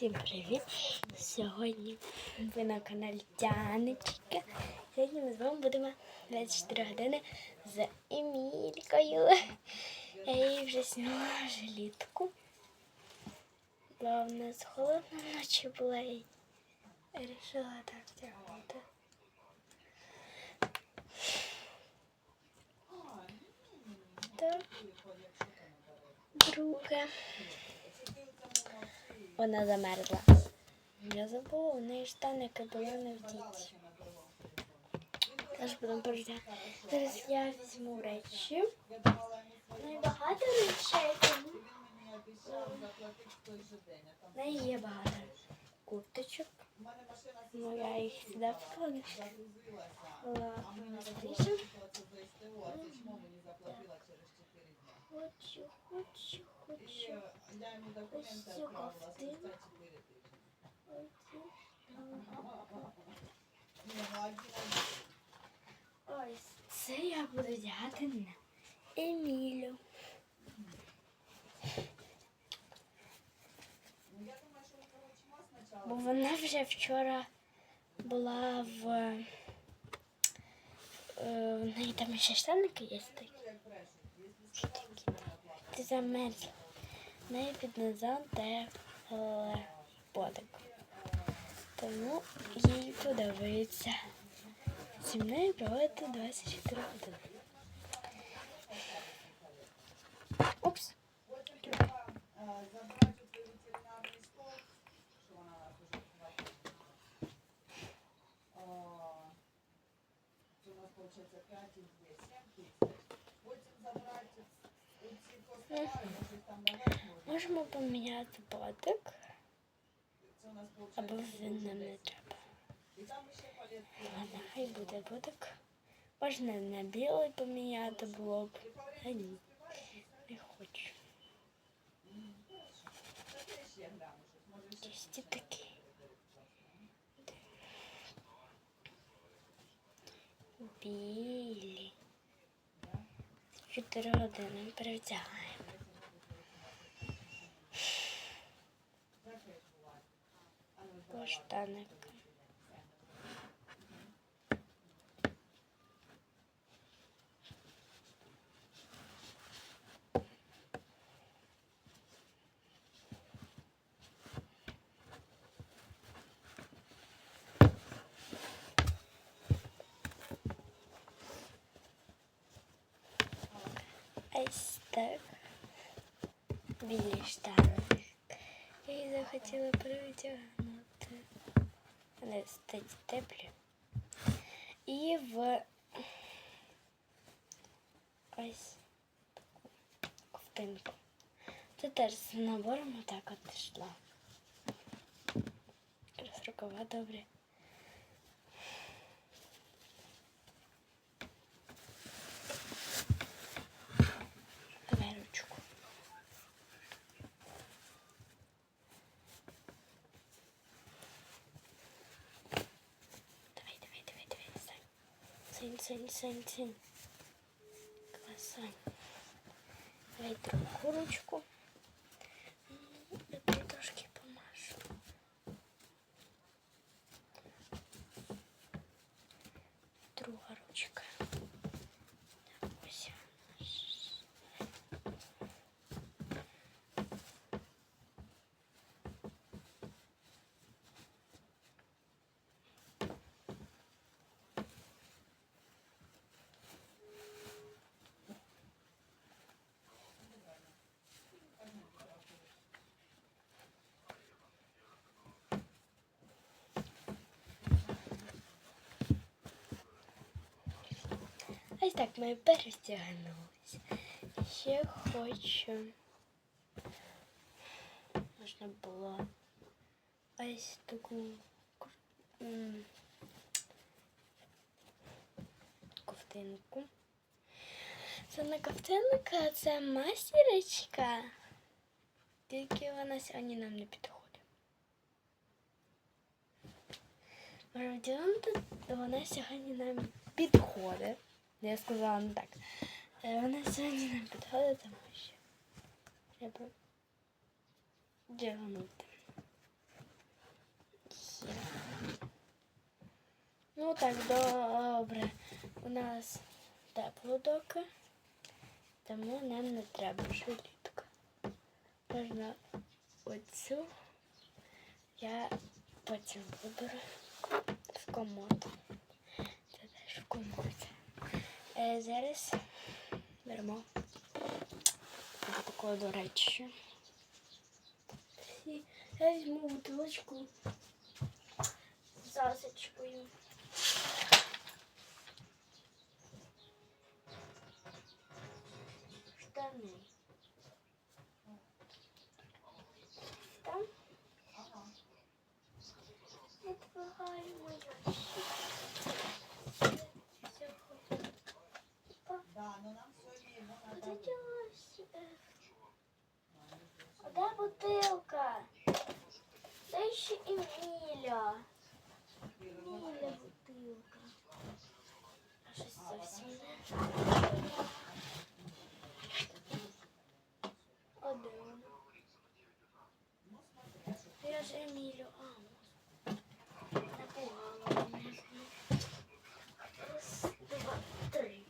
Всім привіт! Сьогодні ви на каналі Тянечка. Сьогодні ми з вами будемо 24 години з Емількою. Я їй вже зняла жилітку. Бо в нас холодна ночі була і вирішила так вдягнути. Так. Друге. Вона замерзла. Я забула, у неї штаники були не вдіті. Теж будемо порожняти. Зараз я візьму речі. Ну і речей. е, неї є багато курточок. Ну, я їх сюди вкладу. Ладно, Хочу, хочу, хочу. Цю ковтину. Ось це я буду вдягати на Емілю. Бо вона вже вчора була в. е, В неї там ще штаники є такі. Ти замерзла. Неї під низом теплий подик. Тому їй подобається зі мною проводити 24 години. Упс. Можемо поміняти подик. Або він нам не треба. Ладно, хай буде будок. Можна на білий поміняти було б. А ні, не хочу. Якісь ті такі. Білі. Чотири години перевдягаємо. Поштаник. Ось так. Білі штани. Я її захотіла перевдягнути. Вони теплі. І в ось ковтинку. Це теж з набором отак от йшла. Якраз рукава добре. Сань, Сань, Сань, Сань. Дай другу ручку. Ось так ми перестягнулися. Ще хочу. Можна було ось таку ковтинку. Це не ковтинка, це масірочка. Тільки вона сьогодні нам не підходить. Може, вдягнути, вона сьогодні нам підходить. Я сказала не так. Э, Вона сегодня нам підходить, тому що треба дягнути. Ну так, добре. У нас тепло доки, тому нам не треба жилітка. Можна оцю я потім виберу в комод. Це теж в комод. Е, зараз беремо такого до речі. Я візьму бутилочку з засочкою. Штани. Там відбігаємо ящик. Да, но нам сьогодні його А надо. де ділась? е, А де бутилка? Де ще Еміля? Еміля бутилка. А щось зовсім не. А де вона? Я ж Емілю. А, напугала мене. Раз, два, три.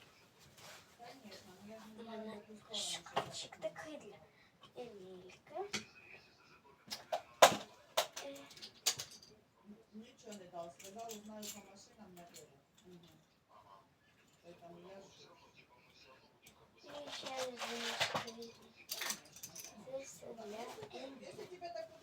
Конечно, ну я ж У не мене знаю, яку сторону. шкафчик такий для Емільки. Е, Нічого не дав, сказав, знаю, по машинам на беру. Угу. Поэтому я ж... Если тебе знижка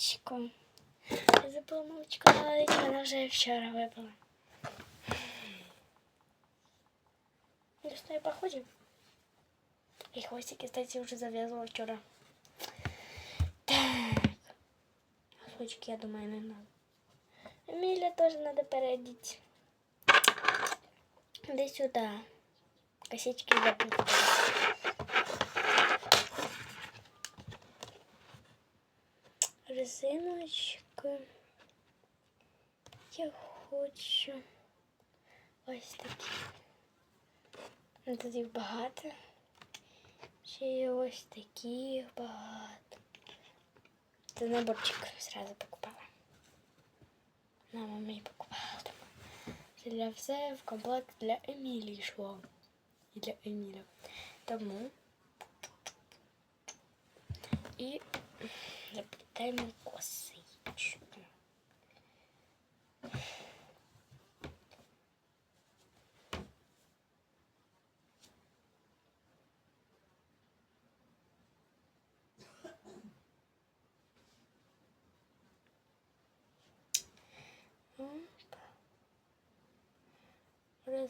Бутилочку. Я забула молочко налить, вона вже вчора випила. Ну что, и походим? И хвостики, кстати, уже завязывала вчера. Так. Носочки, я думаю, не надо. Эмиля тоже надо переодеть. Да сюда. Косички запутала. Резиночки. Я хочу ось такі. Ну, Тут їх багато. Ще є ось таких багато. Це наборчик зразу покупала. Мама мені покупала. Це для все в комплект для Емілії йшло. І для Еміля. Тому. І заплітаємо косичку.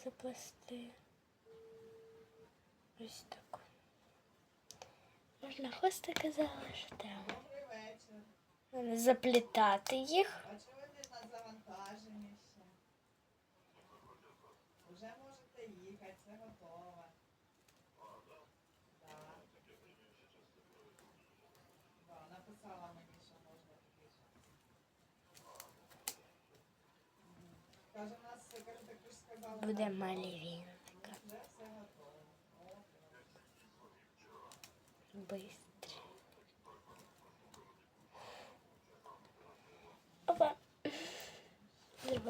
Заплести. Ось так. Можна хвостики залишити. Заплітати їх. Вже можете їхати. Да. Да, написала мені, що можна. Каже, у нас, ж сказали. Буде готово. малівінка. Вже готово. не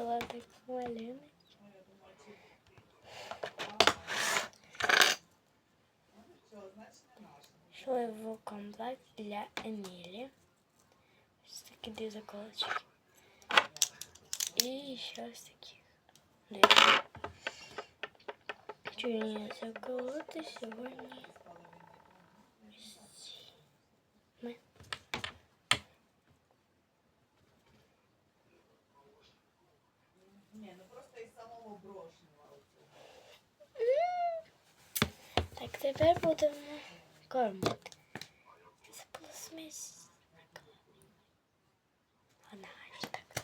наше. Йшли в комплект для Емілі. Ось такі дві заколочки. І ще ось такі. Дві. Чує заколоти сьогодні. Тепер будемо кормити. Забула смесь на Вона аж так.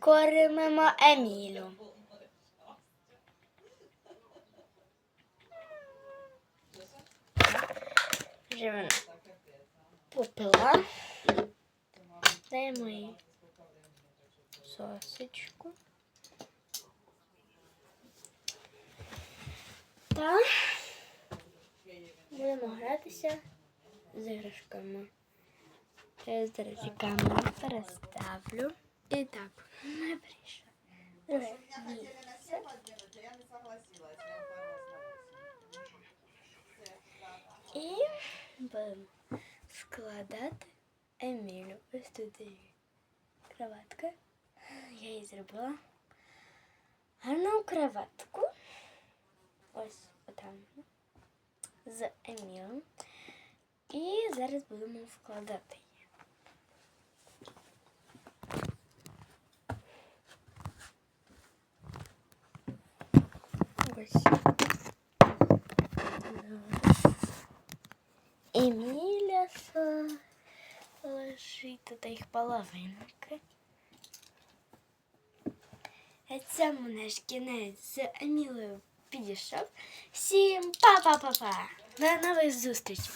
Коримо Емілю. Та будемо гратися з іграшками. Я зараз камеру переставлю. І так, не прийшла. Меня хотели на 7 одиннадцать, а я не согласилась. Я уперлась на 8. І будемо складати Емілю. Ось тут її кроватка. Я її зробила. Гарну кроватку. Ось отам. З Емілем. І зараз будемо вкладати її. Ось. Еміля с- лежить тут їх половинки. А цьому наш кінець з Емілею підійшов. Всім па-па-па-па! До нових зустрічей!